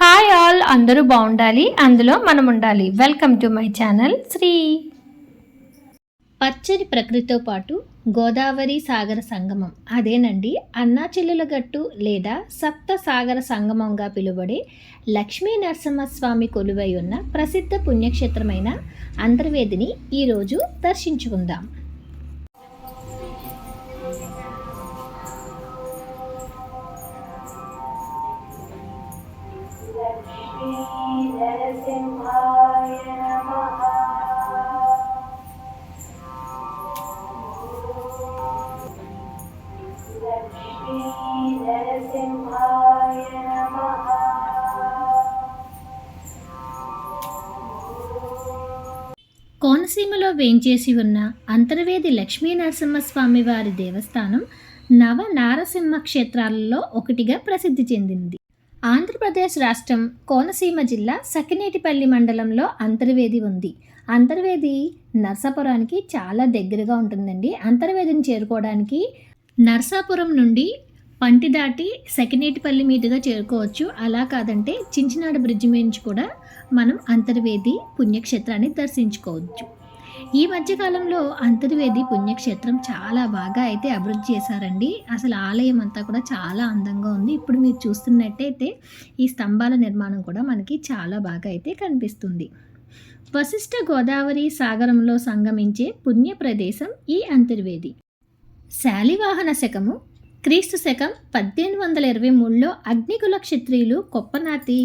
Hi all అందరూ బాగుండాలి అందులో మనం ఉండాలి. Welcome to my channel Sri. పచ్చని ప్రకృతితో పాటు గోదావరి సాగర సంగమం. అదేనండి అన్నాచెల్లుల గట్టు లేదా సప్త సాగర సంగమంగా పిలువబడే లక్ష్మీ నరసింహస్వామి కొలువై ఉన్న ప్రసిద్ధ పుణ్యక్షేత్రమైన అంతర్వేదిని ఈరోజు దర్శించుకుందాం. వేంచేసి ఉన్న అంతర్వేది లక్ష్మీ నరసింహస్వామి వారి దేవస్థానం నవ నారసింహ క్షేత్రాలలో ఒకటిగా ప్రసిద్ధి చెందింది. ఆంధ్రప్రదేశ్ రాష్ట్రం కోనసీమ జిల్లా సకినేటిపల్లి మండలంలో అంతర్వేది ఉంది. అంతర్వేది నర్సాపురానికి చాలా దగ్గరగా ఉంటుందండి. అంతర్వేదిని చేరుకోవడానికి నర్సాపురం నుండి పంటి దాటి సెకినేటిపల్లి మీదుగా చేరుకోవచ్చు. అలా కాదంటే చించినాడ బ్రిడ్జి నుంచి కూడా మనం అంతర్వేది పుణ్యక్షేత్రాన్ని దర్శించుకోవచ్చు. ఈ మధ్యకాలంలో అంతర్వేది పుణ్యక్షేత్రం చాలా బాగా అయితే అభివృద్ధి చేశారండి. అసలు ఆలయం అంతా కూడా చాలా అందంగా ఉంది. ఇప్పుడు మీరు చూస్తున్నట్టయితే ఈ స్తంభాల నిర్మాణం కూడా మనకి చాలా బాగా అయితే కనిపిస్తుంది. వశిష్ఠ గోదావరి సాగరంలో సంగమించే పుణ్య ప్రదేశం ఈ అంతర్వేది. శాలివాహన శకము క్రీస్తు శకం పద్దెనిమిది వందల ఇరవై మూడులో అగ్నికుల క్షత్రియులు కొప్పనాతి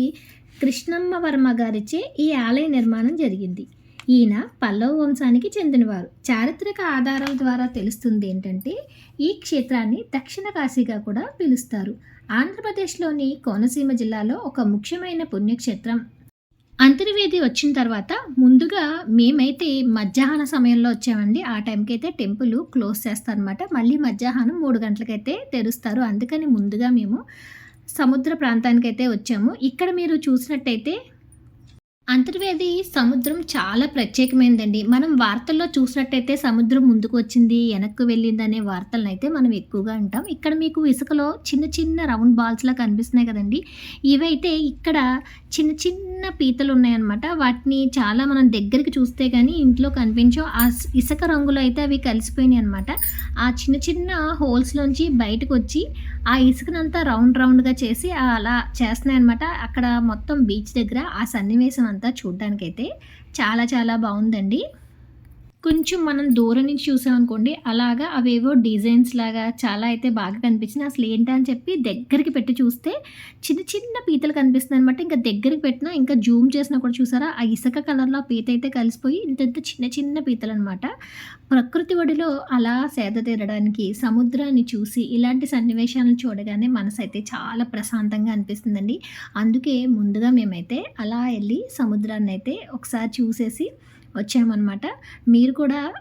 కృష్ణమ్మ వర్మ గారిచే ఈ ఆలయ నిర్మాణం జరిగింది. ఈయన పల్లవ వంశానికి చెందినవారు. చారిత్రక ఆధారాల ద్వారా తెలుస్తుంది ఏంటంటే ఈ క్షేత్రాన్ని దక్షిణ కాశీగా కూడా పిలుస్తారు. ఆంధ్రప్రదేశ్లోని కోనసీమ జిల్లాలో ఒక ముఖ్యమైన పుణ్యక్షేత్రం. అంతర్వేది వచ్చిన తర్వాత ముందుగా మేమైతే మధ్యాహ్న సమయంలో వచ్చామండి. ఆ టైంకి అయితే టెంపుల్ క్లోజ్ చేస్తారనమాట మళ్ళీ మధ్యాహ్నం మూడు గంటలకైతే తెరుస్తారు. అందుకని ముందుగా మేము సముద్ర ప్రాంతానికైతే వచ్చాము. ఇక్కడ మీరు చూసినట్టయితే అంతర్వేది సముద్రం చాలా ప్రత్యేకమైనదండి మనం వార్తల్లో చూసినట్టయితే సముద్రం ముందుకు వచ్చింది వెనక్కు వెళ్ళింది అనే వార్తలను అయితే మనం ఎక్కువగా అంటాం ఇక్కడ మీకు ఇసుకలో చిన్న చిన్న రౌండ్ బాల్స్లా కనిపిస్తున్నాయి కదండి. ఇవైతే ఇక్కడ చిన్న చిన్న పీతలు ఉన్నాయన్నమాట వాటిని చాలా మనం దగ్గరికి చూస్తే కానీ ఇంట్లో కనిపించో ఆ ఇసుక రంగులో అయితే అవి కలిసిపోయినాయి అనమాట ఆ చిన్న చిన్న హోల్స్లోంచి బయటకు వచ్చి ఆ ఇసుకనంతా రౌండ్ రౌండ్గా చేసి అలా చేస్తున్నాయి అనమాట అక్కడ మొత్తం బీచ్ దగ్గర ఆ సన్నివేశం అంతా చూడడానికైతే చాలా చాలా బాగుందండి కొంచెం మనం దూరం నుంచి చూసామనుకోండి అలాగా అవేవో డిజైన్స్ లాగా చాలా అయితే బాగా కనిపించినాయి. అసలు ఏంటని చెప్పి దగ్గరికి పెట్టి చూస్తే చిన్న చిన్న పీతలు కనిపిస్తుంది అనమాట ఇంకా దగ్గరికి పెట్టినా ఇంకా జూమ్ చేసినా కూడా చూసారా? ఆ ఇసుక కలర్లో ఆ పీత అయితే కలిసిపోయి ఇంత ఇంత చిన్న చిన్న పీతలు అనమాట ప్రకృతి ఒడిలో అలా సేద తీరడానికి సముద్రాన్ని చూసి ఇలాంటి సన్నివేశాలను చూడగానే మనసు అయితే చాలా ప్రశాంతంగా అనిపిస్తుందండి. అందుకే ముందుగా మేమైతే అలా వెళ్ళి సముద్రాన్ని అయితే ఒకసారి చూసేసి వచ్చామన్నమాట. మీరు కూడా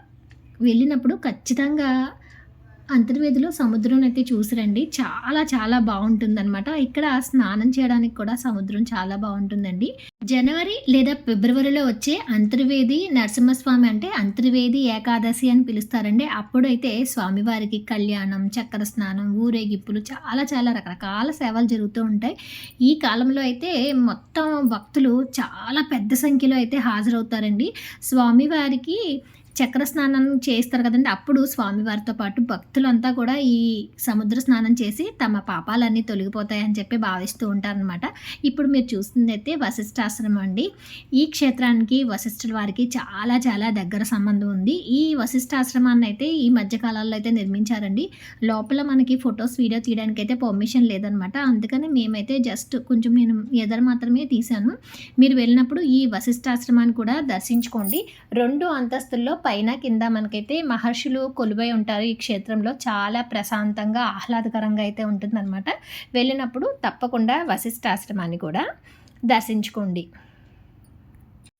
వెళ్ళినప్పుడు ఖచ్చితంగా అంతర్వేదిలో సముద్రం అయితే చూసిరండి. చాలా చాలా బాగుంటుందన్నమాట. ఇక్కడ స్నానం చేయడానికి కూడా సముద్రం చాలా బాగుంటుందండి. జనవరి లేదా ఫిబ్రవరిలో వచ్చే అంతర్వేది నరసింహస్వామి అంటే అంతర్వేది ఏకాదశి అని పిలుస్తారండి. అప్పుడైతే స్వామివారికి కళ్యాణం చక్కెర స్నానం ఊరేగిప్పులు చాలా చాలా రకరకాల సేవలు జరుగుతూ ఉంటాయి. ఈ కాలంలో అయితే మొత్తం భక్తులు చాలా పెద్ద సంఖ్యలో అయితే హాజరవుతారండి. స్వామివారికి చక్ర స్నానం చేస్తారు కదండి. అప్పుడు స్వామివారితో పాటు భక్తులంతా కూడా ఈ సముద్ర స్నానం చేసి తమ పాపాలన్నీ తొలగిపోతాయని చెప్పి భావిస్తూ ఉంటారనమాట ఇప్పుడు మీరు చూస్తుంది అయితే వశిష్ఠాశ్రమం అండి. ఈ క్షేత్రానికి వశిష్ఠుల వారికి చాలా చాలా దగ్గర సంబంధం ఉంది. ఈ వశిష్ఠాశ్రమాన్ని అయితే ఈ మధ్యకాలంలో అయితే నిర్మించారండి. లోపల మనకి ఫొటోస్ వీడియో తీయడానికి అయితే పర్మిషన్ లేదనమాట అందుకని మేమైతే జస్ట్ కొంచెం నేను ఎదర మాత్రమే తీశాను. మీరు వెళ్ళినప్పుడు ఈ వశిష్ఠాశ్రమాన్ని కూడా దర్శించుకోండి. రెండు అంతస్తుల్లో పైన కింద మనకైతే మహర్షులు కొలువై ఉంటారు ఈ క్షేత్రంలో. చాలా ప్రశాంతంగా ఆహ్లాదకరంగా అయితే ఉంటుందన్నమాట. వెళ్ళినప్పుడు తప్పకుండా వశిష్ఠాశ్రమాన్ని కూడా దర్శించుకోండి.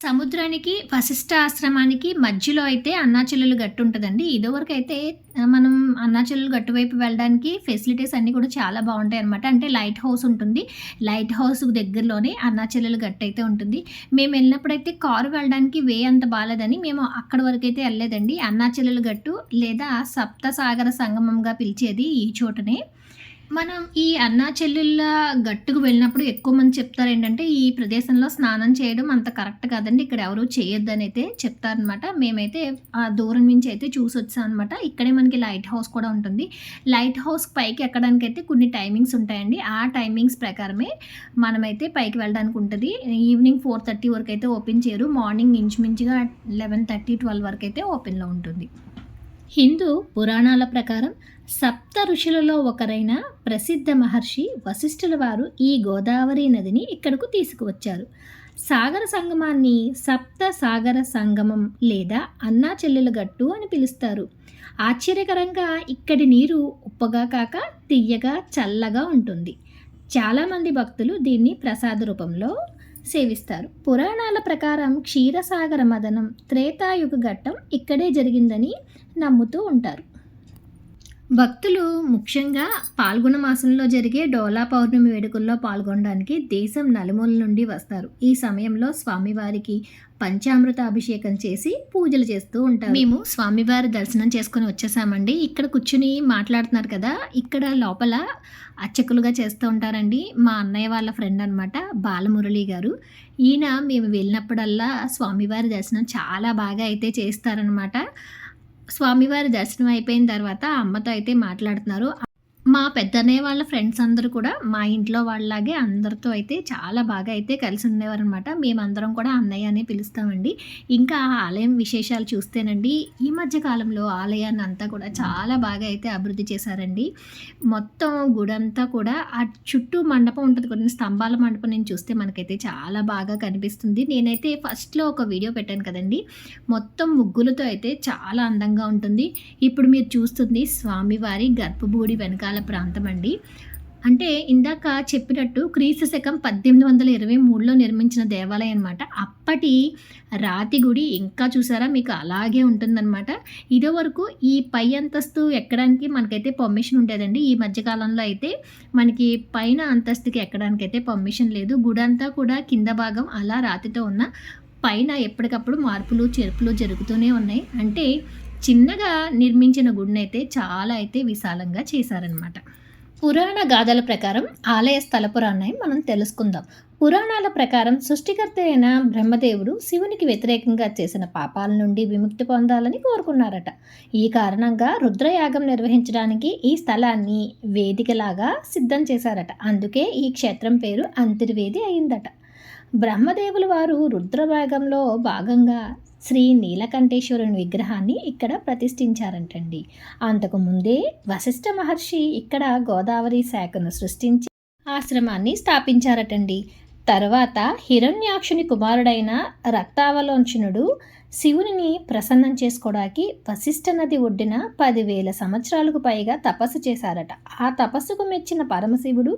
సముద్రానికి వశిష్ఠ ఆశ్రమానికి మధ్యలో అయితే అన్నాచెల్లెలు గట్టు ఉంటుందండి ఇదివరకు అయితే మనం అన్నాచెల్లెలు గట్టు వైపు వెళ్ళడానికి ఫెసిలిటీస్ అన్నీ కూడా చాలా బాగుంటాయి అనమాట అంటే లైట్ హౌస్ ఉంటుంది. లైట్ హౌస్ దగ్గరలోనే అన్నాచెల్లెలు గట్టు అయితే ఉంటుంది. మేము వెళ్ళినప్పుడైతే కారు వెళ్ళడానికి వే అంత బాగాలేదని మేము అక్కడ వరకు అయితే వెళ్ళలేదండి. అన్నాచెల్లెలు గట్టు లేదా సప్తసాగర సంగమంగా పిలిచేది ఈ చోటనే. మనం ఈ అన్నా చెల్లెళ్ళ గట్టుకు వెళ్ళినప్పుడు ఎక్కువ మంది చెప్తారు ఏంటంటే ఈ ప్రదేశంలో స్నానం చేయడం అంత కరెక్ట్ కాదండి ఇక్కడ ఎవరు చేయొద్దని అయితే చెప్తారనమాట మేమైతే ఆ దూరం నుంచి అయితే చూసి వచ్చాం అనమాట ఇక్కడే మనకి లైట్ హౌస్ కూడా ఉంటుంది. లైట్ హౌస్ పైకి ఎక్కడానికి అయితే కొన్ని టైమింగ్స్ ఉంటాయండి. ఆ టైమింగ్స్ ప్రకారమే మనమైతే పైకి వెళ్ళడానికి ఉంటుంది. ఈవినింగ్ ఫోర్ థర్టీ వరకు అయితే ఓపెన్ చేయరు. మార్నింగ్ ఇంచుమించుగా లెవెన్ థర్టీ ట్వెల్వ్ వరకు అయితే ఓపెన్లో ఉంటుంది. హిందూ పురాణాల ప్రకారం సప్త ఋషులలో ఒకరైన ప్రసిద్ధ మహర్షి వశిష్ఠుల వారు ఈ గోదావరి నదిని ఇక్కడకు తీసుకువచ్చారు. సాగర సంగమాన్ని సప్త సాగర సంగమం లేదా అన్నా చెల్లెల గట్టు అని పిలుస్తారు. ఆశ్చర్యకరంగా ఇక్కడి నీరు ఉప్పగా కాక తియ్యగా చల్లగా ఉంటుంది. చాలామంది భక్తులు దీన్ని ప్రసాద రూపంలో సేవిస్తారు. పురాణాల ప్రకారం క్షీరసాగర మదనం త్రేతాయుగ ఘట్టం ఇక్కడే జరిగిందని నమ్ముతూ ఉంటారు. భక్తులు ముఖ్యంగా పాల్గొన మాసంలో జరిగే డోలా పౌర్ణమి వేడుకల్లో పాల్గొనడానికి దేశం నలుమూల నుండి వస్తారు. ఈ సమయంలో స్వామివారికి పంచామృత అభిషేకం చేసి పూజలు చేస్తూ ఉంటారు. మేము స్వామివారి దర్శనం చేసుకుని వచ్చేసామండి. ఇక్కడ కూర్చుని మాట్లాడుతున్నారు కదా ఇక్కడ లోపల అర్చకులుగా చేస్తూ ఉంటారండి మా అన్నయ్య వాళ్ళ ఫ్రెండ్ అనమాట బాలమురళి గారు. ఈయన మేము వెళ్ళినప్పుడల్లా స్వామివారి దర్శనం చాలా బాగా అయితే చేస్తారనమాట స్వామివారి దర్శనం అయిపోయిన తర్వాత అమ్మతో అయితే మాట్లాడుతున్నారు. మా పెద్దన్నయ్య వాళ్ళ ఫ్రెండ్స్ అందరూ కూడా మా ఇంట్లో వాళ్ళలాగే అందరితో అయితే చాలా బాగా అయితే కలిసి ఉండేవారు అనమాట మేమందరం కూడా అన్నయ్య అనే పిలుస్తామండి. ఇంకా ఆ ఆలయం విశేషాలు చూస్తేనండి ఈ మధ్య కాలంలో ఆలయాన్ని అంతా కూడా చాలా బాగా అయితే అభివృద్ధి చేశారండి. మొత్తం గుడంతా కూడా ఆ చుట్టూ మండపం ఉంటుంది కొన్ని స్తంభాల మండపం నేను చూస్తే మనకైతే చాలా బాగా కనిపిస్తుంది. నేనైతే ఫస్ట్లో ఒక వీడియో పెట్టాను కదండి మొత్తం ముగ్గులతో అయితే చాలా అందంగా ఉంటుంది. ఇప్పుడు మీరు చూస్తుంది స్వామివారి గర్భగుడి వెనకాల ప్రాంతం అండి అంటే ఇందాక చెప్పినట్టు క్రీస్తు శకం పద్దెనిమిది వందల ఇరవై మూడులో నిర్మించిన దేవాలయం అనమాట అప్పటి రాతి గుడి ఇంకా చూసారా? మీకు అలాగే ఉంటుందన్నమాట. ఇదే వరకు ఈ పై అంతస్తు ఎక్కడానికి మనకైతే పర్మిషన్ ఉండేదండి. ఈ మధ్యకాలంలో అయితే మనకి పైన అంతస్తుకి ఎక్కడానికి అయితే పర్మిషన్ లేదు. గుడి అంతా కూడా కింద భాగం అలా రాతితో ఉన్న పైన ఎప్పటికప్పుడు మార్పులు చేర్పులు జరుగుతూనే ఉన్నాయి. అంటే చిన్నగా నిర్మించిన గుడినైతే చాలా అయితే విశాలంగా చేశారనమాట పురాణ గాథల ప్రకారం ఆలయ స్థల పురాణాన్ని మనం తెలుసుకుందాం. పురాణాల ప్రకారం సృష్టికర్త అయిన బ్రహ్మదేవుడు శివునికి వ్యతిరేకంగా చేసిన పాపాల నుండి విముక్తి పొందాలని కోరుకున్నారట. ఈ కారణంగా రుద్రయాగం నిర్వహించడానికి ఈ స్థలాన్ని వేదికలాగా సిద్ధం చేశారట. అందుకే ఈ క్షేత్రం పేరు అంతర్వేది అయిందట. బ్రహ్మదేవుల వారు రుద్రభాగంలో భాగంగా శ్రీ నీలకంఠేశ్వరుని విగ్రహాన్ని ఇక్కడ ప్రతిష్ఠించారంటండి. అంతకు ముందే వశిష్ఠ మహర్షి ఇక్కడ గోదావరి శాఖను సృష్టించి ఆశ్రమాన్ని స్థాపించారటండి. తర్వాత హిరణ్యాక్షుని కుమారుడైన రక్తావలోచనుడు శివుని ప్రసన్నం చేసుకోవడానికి వశిష్ఠ నది ఒడ్డిన పదివేల సంవత్సరాలకు పైగా తపస్సు చేశారట. ఆ తపస్సుకు మెచ్చిన పరమశివుడు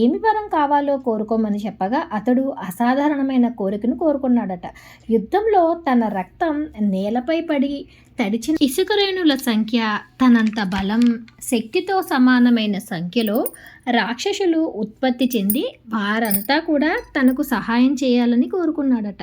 ఏమి వరం కావాలో కోరుకోమని చెప్పగా అతడు అసాధారణమైన కోరికను కోరుకున్నాడట. యుద్ధంలో తన రక్తం నేలపై పడి తడిచిన ఇసుక రేణుల సంఖ్య తనంత బలం శక్తితో సమానమైన సంఖ్యలో రాక్షసులు ఉత్పత్తి చెంది వారంతా కూడా తనకు సహాయం చేయాలని కోరుకున్నాడట.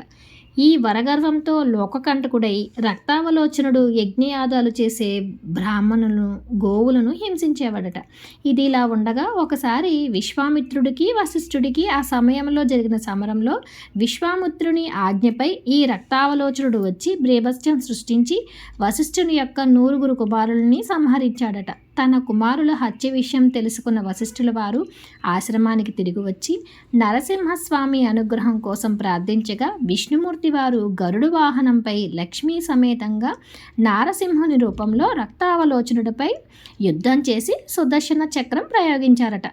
ఈ వరగర్వంతో లోకకంటకుడై రక్తావలోచనుడు యజ్ఞయాదాలు చేసే బ్రాహ్మణులను గోవులను హింసించేవాడట. ఇది ఇలా ఉండగా ఒకసారి విశ్వామిత్రుడికి వశిష్ఠుడికి ఆ సమయంలో జరిగిన సమరంలో విశ్వామిత్రుని ఆజ్ఞపై ఈ రక్తావలోచనుడు వచ్చి బ్రేభస్యం సృష్టించి వశిష్ఠుని యొక్క నూరుగురు కుమారుల్ని సంహరించాడట. తన కుమారుల హత్య విషయం తెలుసుకున్న వశిష్ఠుల వారు ఆశ్రమానికి తిరిగి వచ్చి నరసింహస్వామి అనుగ్రహం కోసం ప్రార్థించగా విష్ణుమూర్తి వారు గరుడు వాహనంపై లక్ష్మీ సమేతంగా నారసింహుని రూపంలో రక్తావలోచనుడిపై యుద్ధం చేసి సుదర్శన చక్రం ప్రయోగించారట.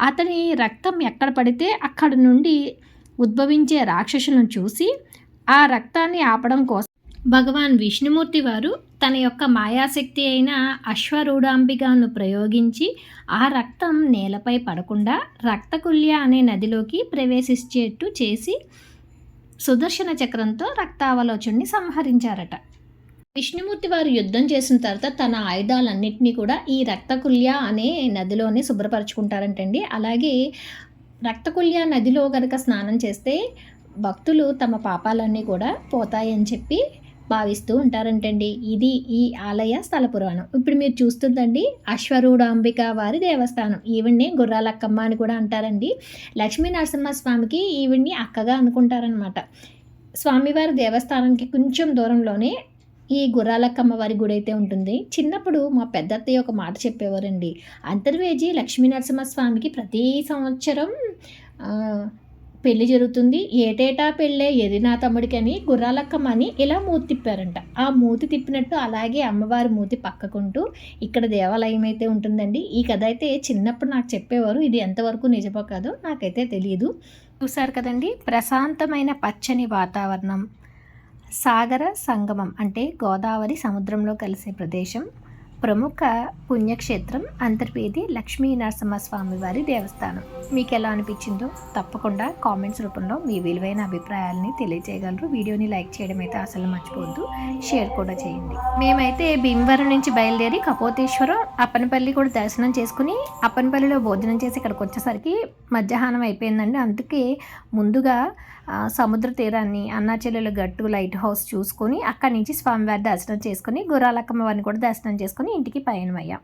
అతని రక్తం ఎక్కడ పడితే అక్కడ నుండి ఉద్భవించే రాక్షసులను చూసి ఆ రక్తాన్ని ఆపడం కోసం భగవాన్ విష్ణుమూర్తి వారు తన యొక్క మాయాశక్తి అయిన అశ్వరూఢాంబికను ప్రయోగించి ఆ రక్తం నేలపై పడకుండా రక్తకుల్య అనే నదిలోకి ప్రవేశించేట్టు చేసి సుదర్శన చక్రంతో రక్తావలోచుణ్ణి సంహరించారట. విష్ణుమూర్తి వారు యుద్ధం చేసిన తర్వాత తన ఆయుధాలన్నింటినీ కూడా ఈ రక్తకుల్య అనే నదిలోనే శుభ్రపరచుకుంటారంటండి. అలాగే రక్తకుల్య నదిలో కనుక స్నానం చేస్తే భక్తులు తమ పాపాలన్నీ కూడా పోతాయని చెప్పి భావిస్తూ ఉంటారంటండి. ఇది ఈ ఆలయ స్థల పురాణం. ఇప్పుడు మీరు చూస్తుందండి అశ్వరూఢాంబిక వారి దేవస్థానం. ఈవిడ్ని గుర్రాలక్కమ్మ అని కూడా అంటారండి. లక్ష్మీ నరసింహస్వామికి ఈవిడ్ని అక్కగా అనుకుంటారనమాట స్వామివారి దేవస్థానానికి కొంచెం దూరంలోనే ఈ గుర్రాలక్కమ్మ వారి గుడి అయితే ఉంటుంది. చిన్నప్పుడు మా పెద్దత్తయ్య ఒక మాట చెప్పేవారండి. అంతర్వేజి లక్ష్మీ నరసింహస్వామికి ప్రతి సంవత్సరం పెళ్ళి జరుగుతుంది. ఏటేటా పెళ్ళే? ఎది నా తమ్ముడికి అని గుర్రాలక్కమ్మ అని ఇలా మూతి తిప్పారంట. ఆ మూతి తిప్పినట్టు అలాగే అమ్మవారి మూతి పక్కకుంటూ ఇక్కడ దేవాలయం అయితే ఉంటుందండి. ఈ కథ అయితే చిన్నప్పుడు నాకు చెప్పేవారు. ఇది ఎంతవరకు నిజమో కాదో నాకైతే తెలియదు చూసారు కదండి? ప్రశాంతమైన పచ్చని వాతావరణం. సాగర సంగమం అంటే గోదావరి సముద్రంలో కలిసే ప్రదేశం. ప్రముఖ పుణ్యక్షేత్రం అంతర్వేది లక్ష్మీ నరసింహస్వామి వారి దేవస్థానం. మీకు ఎలా అనిపించిందో తప్పకుండా కామెంట్స్ రూపంలో మీ విలువైన అభిప్రాయాలని తెలియజేయగలరు. వీడియోని లైక్ చేయడం అయితే అసలు మర్చిపోవద్దు. షేర్ కూడా చేయండి. మేమైతే భీమవరం నుంచి బయలుదేరి కపోతేశ్వరం అప్పనపల్లి కూడా దర్శనం చేసుకుని అప్పనపల్లిలో భోజనం చేసి ఇక్కడికి వచ్చేసరికి మధ్యాహ్నం అయిపోయిందండి. అందుకే ముందుగా సముద్ర తీరాన్ని అన్నాచెల్లెల గట్టు లైట్ హౌస్ చూసుకొని అక్కడి నుంచి స్వామివారి దర్శనం చేసుకుని గుర్రాలక్కమ్మ వారిని కూడా దర్శనం చేసుకుని ఇంటికి పయనమయ్యాం.